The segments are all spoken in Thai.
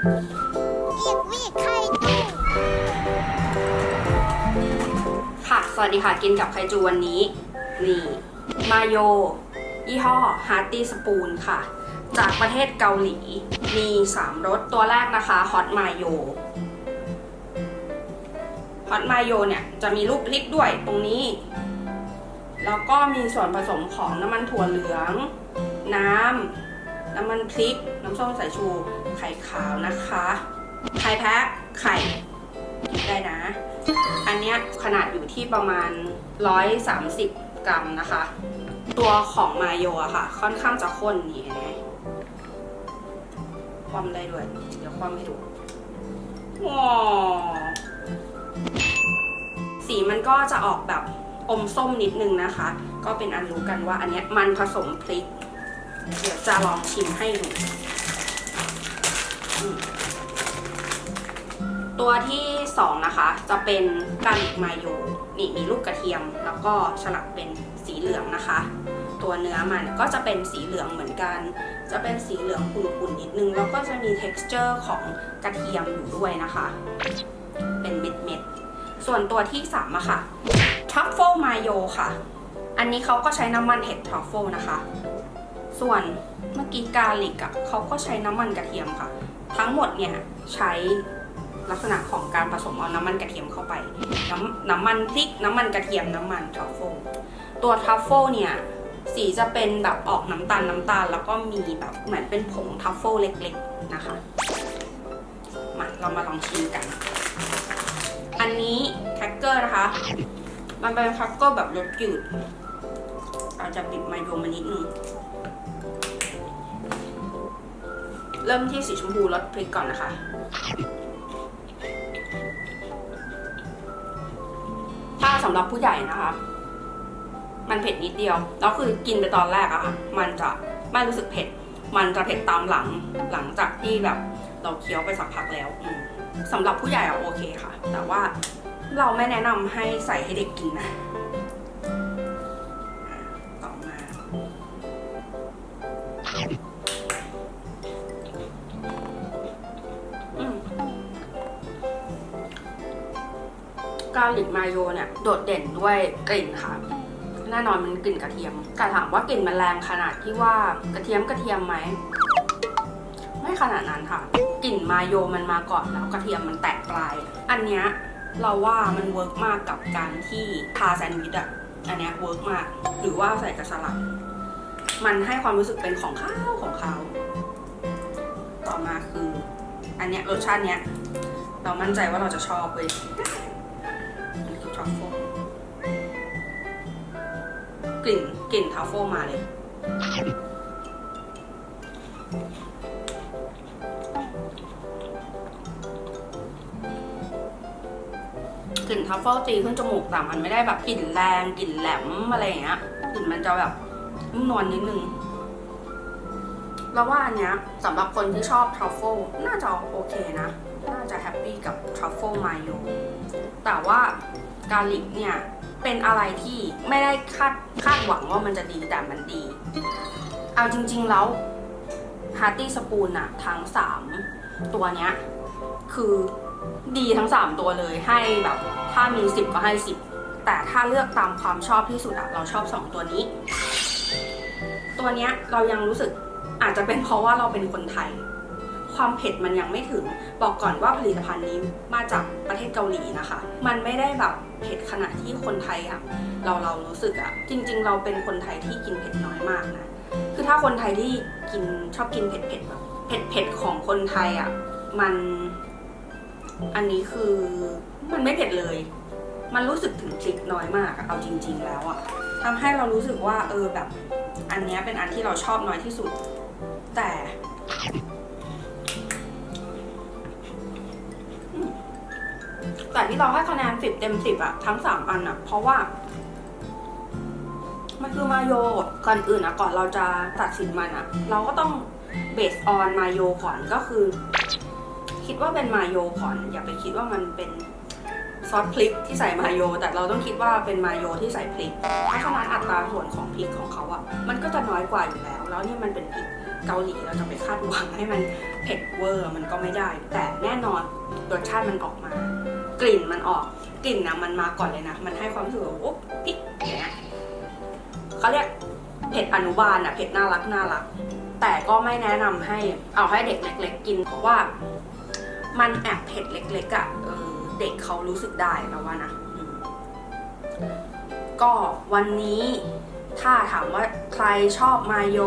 เรียกวิไข่ตู้ค่ะ สวัสดีค่ะ กินกับไคจูวันนี้ นี่ มาโย ยี่ห้อ Hearty Spoon ค่ะ จากประเทศเกาหลี มี 3รส ตัวแรกนะคะ Hot Mayo Hot Mayo เนี่ย จะมีรูปพริกด้วยตรงนี้ แล้วก็มีส่วนผสมของน้ำมันถั่วเหลือง น้ำ น้ำมันพริก น้ำส้มสายชู ไข่ขาวนะคะ ไข่แพ้ไข่กินได้นะ อันเนี้ยขนาดอยู่ที่ประมาณ 130 กรัมนะคะ ตัวของมาโยอะค่ะ ค่อนข้างจะข้นนี่นไหมความได้ด้วย เดี๋ยวความให้ดูว้าสีมันก็จะออกแบบอมส้มนิดนึงนะคะ ก็เป็นอันรู้กันว่าอันเนี้ยมันผสมพริก เดี๋ยวจะลองชิมให้ดูตัวที่2นะคะ จะเป็นกาลิกมาโยนี่มีลูกกระเทียม แล้วก็ฉลับเป็นสีเหลืองนะคะ ตัวเนื้อมันก็จะเป็นสีเหลืองเหมือนกัน จะเป็นสีเหลืองขุ่นๆนิดนึง แล้วก็จะมี texture ของกระเทียมอยู่ด้วยนะคะ เป็นเม็ดๆ ส่วนตัวที่3อะค่ะ truffle mayo ค่ะ อันนี้เขาก็ใช้น้ำมันเห็ด truffle นะคะ ส่วนเมื่อกี้กาลิกอะเขาก็ใช้น้ำมันกระเทียมค่ะ ทั้งหมดเนี่ยใช้ลักษณะของการผสมเอาน้ำมันกระเทียมเข้าไป น้ำน้ำมันพริก น้ำมันกระเทียมน้ำมันทรัฟเฟิลตัวทรัฟเฟิลเนี่ยสีจะเป็นแบบออกน้ำตาลน้ำตาล แล้วก็มีแบบเหมือนเป็นผงทัฟเฟิลเล็กๆนะคะ มาเรามาลองชิมกัน อันนี้แครกเกอร์นะคะ มันเป็นแครกเกอร์แบบรสจืดอาจจะบิบมาโยมานิดนึง เริ่มที่สีชมพูรสพริกก่อนนะคะ ถ้าสำหรับผู้ใหญ่นะคะ มันเผ็ดนิดเดียว แล้วคือกินไปตอนแรกอะค่ะ มันจะไม่รู้สึกเผ็ด มันจะเผ็ดตามหลังหลังจากที่แบบเราเคี้ยวไปสักพักแล้วสำหรับผู้ใหญ่อะโอเคค่ะ แต่ว่าเราไม่แนะนำให้ใส่ให้เด็กกินนะต่อมา กาลิกมาโยเนี่ย โดดเด่นด้วยกลิ่นค่ะ แน่นอนมันกลิ่นกระเทียม แต่ถามว่ากลิ่นมันแรงขนาดที่ว่ากระเทียมกระเทียมไหม ไม่ขนาดนั้นค่ะ กลิ่นมาโยมันมาก่อนแล้วกระเทียมมันแตกปลาย อันเนี้ยเราว่ามันเวิร์กมากกับการที่ทาแซนด์วิชอะอันเนี้ยเวิร์กมาก หรือว่าใส่กระสลัด มันให้ความรู้สึกเป็นของข้าวของเขา ต่อมาคือ อันเนี้ยรสชาติเนี้ย เรามั่นใจว่าเราจะชอบเลยอันนี้คือ ทรัฟเฟิลกลิ่นกลิ่นทรัฟเฟิลมาเลยกลิ่นทัฟเฟิลตีขึ้นจมูกแต่มันไม่ได้แบบกลิ่นแรงกลิ่นแหลมอะไรอย่างเงี้ยกลิ่นมันจะแบบนุ่มนวลนิดนึงแล้วว่าอันเนี้ยสำหรับคนที่ชอบทรัฟเฟิลน่าจะโอเคนะ น่าจะแฮปปี้กับทรัฟเฟิลมาโยแต่ว่า กาลิกเนี่ยเป็นอะไรที่ไม่ได้คาดคาดหวังว่ามันจะดีแต่มันดี เอาจริง ๆ แล้วฮาร์ตี้สปูนอะทั้ง 3 ตัวเนี้ยคือดีทั้ง 3 ตัวเลยให้แบบถ้ามี 10 ก็ให้ 10 แต่ถ้าเลือกตามความชอบที่สุดอะเราชอบ 2 ตัวนี้ ตัวเนี้ยเรายังรู้สึกอาจจะเป็นเพราะว่าเราเป็นคนไทย ความเผ็ดมันยังไม่ถึง บอกก่อนว่าผลิตภัณฑ์นี้มาจากประเทศเกาหลีนะคะ มันไม่ได้แบบเผ็ดขนาดที่คนไทยอะเราเรารู้สึกอะจริง ๆ เราเป็นคนไทยที่กินเผ็ดน้อยมากนะคือถ้าคนไทยที่กินชอบกินเผ็ดเผ็ดแบบเผ็ดเผ็ดของคนไทยอะมันอันนี้คือมันไม่เผ็ดเลย มันรู้สึกถึงพริกน้อยมากเอาจริง ๆ แล้วอะทำให้เรารู้สึกว่าเออแบบ อันนี้เป็นอันที่เราชอบน้อยที่สุด แต่ แต่ที่เราให้คะแนนสิบเต็มสิบอะทั้งสามอันอะเพราะว่า มันคือมาโยก่อนอื่นอะก่อนเราจะตัดสินมันอะเราก็ต้องเบสออนมาโยก่อนก็คือ คิดว่าเป็นมาโยก่อน อย่าไปคิดว่ามันเป็นซอสพริกที่ใส่มาโย แต่เราต้องคิดว่าเป็นมาโยที่ใส่พริก เพราะฉะนั้นอัตราส่วนของพริกของเขาอะมันก็จะน้อยกว่าอยู่แล้ว แล้วนี่มันเป็นพริกเกาหลีเราจะไปคาดหวังให้มันเผ็ดเวอร์มันก็ไม่ได้ แต่แน่นอนรสชาติมันออกมา กลิ่นมันออกกลิ่นนะมันมาก่อนเลยนะ มันให้ความรู้สึกว่าโอ๊บพริกอย่างเงี้ยเขาเรียกเผ็ดอนุบาลอะเผ็ดน่ารักน่ารัก แต่ก็ไม่แนะนำให้เอาให้เด็กเล็ก ๆ กิน เพราะว่า มันแอบเผ็ดเล็กๆอะเออเด็กเขารู้สึกได้แล้วว่านะก็วันนี้ถ้าถามว่าใครชอบมาโย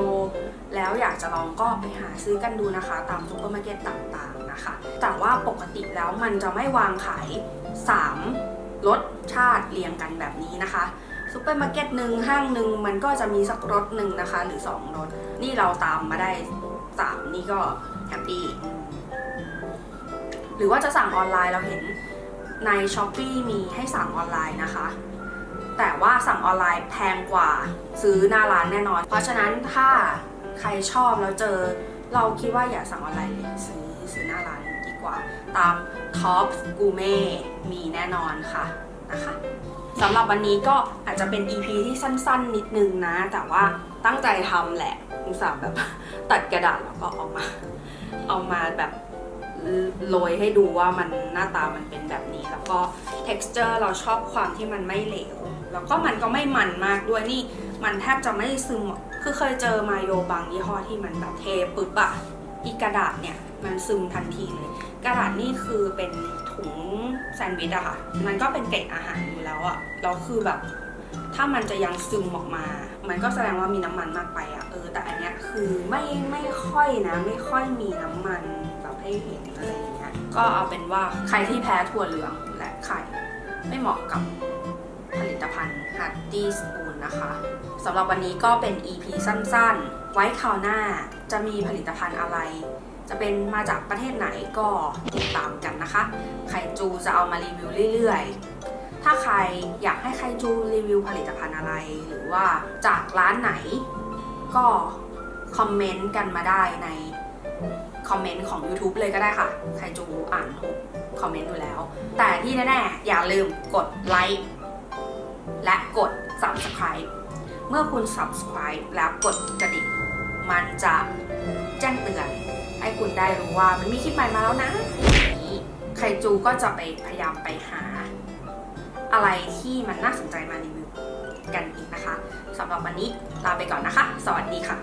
แล้วอยากจะลองก็ไปหาซื้อกันดูนะคะ ตามซุปเปอร์มาร์เก็ตต่างๆ แต่ว่าปกติแล้วมันจะไม่วางขาย 3 รสชาติเรียงกันแบบนี้นะคะซุปเปอร์มาร์เก็ตหนึ่งห้างหนึ่งมันก็จะมีสักรสหนึ่งนะคะ หรือ 2รสนี่เราตามมาได้ 3 นี่ก็แฮปปี้หรือว่าจะสั่งออนไลน์เราเห็นใน s h อ p e e มีให้สั่งออนไลน์นะคะ แต่ว่าสั่งออนไลน์แพงกว่าซื้อหน้าร้านแน่นอน เพราะฉะนั้นถ้าใครชอบแล้วเจอ เราคิดว่าอย่าสั่งออนไลน์ซื้อซื้อหน้าร้านดี กว่า ตาม Top g o u r m e t มีแน่นอนค่ะนะคะสำหรับวันนี้ก็อาจจะเป็น EP ที่สั้น ๆ นิดนึงนะ แต่ว่าตั้งใจทำแหละอุตส่าห์แบบตัดกระดาษแล้วก็เอามาเอามาแบบโรยให้ดูว่ามันหน้าตามันเป็นแบบนี้ แล้วก็ texture เราชอบความที่มันไม่เหลว แล้วก็มันก็ไม่มันมากด้วยนี่ มันแทบจะไม่ซึม คือเคยเจอมาโยบางยี่ห้อที่มันแบบเทปึ๊บอะอีกระดาษเนี่ย มันซึมทันทีเลย กระดาษนี่คือเป็นถุงแซนด์วิชอะค่ะ มันก็เป็นเกรดอาหารอยู่แล้วอะแล้วคือแบบ ถ้ามันจะยังซึมออกมา มันก็แสดงว่ามีน้ำมันมากไปอะเออ แต่อันเนี้ยคือไม่ไม่ค่อยนะ ไม่ค่อยมีน้ำมันแบบให้เห็นอะไรอย่างเงี้ย ก็เอาเป็นว่าใครที่แพ้ถั่วเหลืองและไข่ไม่เหมาะกับผลิตภัณฑ์ h a r d y Spoon นะคะสำหรับวันนี้ก็เป็น EP สั้นๆ ไว้คราวหน้าจะมีผลิตภัณฑ์อะไร จะเป็นมาจากประเทศไหนก็ติดตามกันนะคะไข่จูจะเอามารีวิวเรื่อยๆ ถ้าใครอยากให้ไข่จูรีวิวผลิตภัณฑ์อะไร หรือว่าจากร้านไหน ก็คอมเมนต์กันมาได้ในคอมเมนต์ของ YouTube เลยก็ได้ค่ะไข่จูอ่านทุกคอมเมนต์อยู่แล้ว แต่ที่แน่ ๆ อย่าลืมกดไลค์และกด Subscribe เมื่อคุณ Subscribe แล้วกดกระดิ่ง มันจะแจ้งเตือน ให้คุณได้รู้ว่ามันมีคลิปใหม่มาแล้วนะไคจูก็จะไปพยายามไปหา อะไรที่มันน่าสนใจมารีวิวกันอีกนะคะสำหรับวันนี้ลาไปก่อนนะคะ สวัสดีค่ะ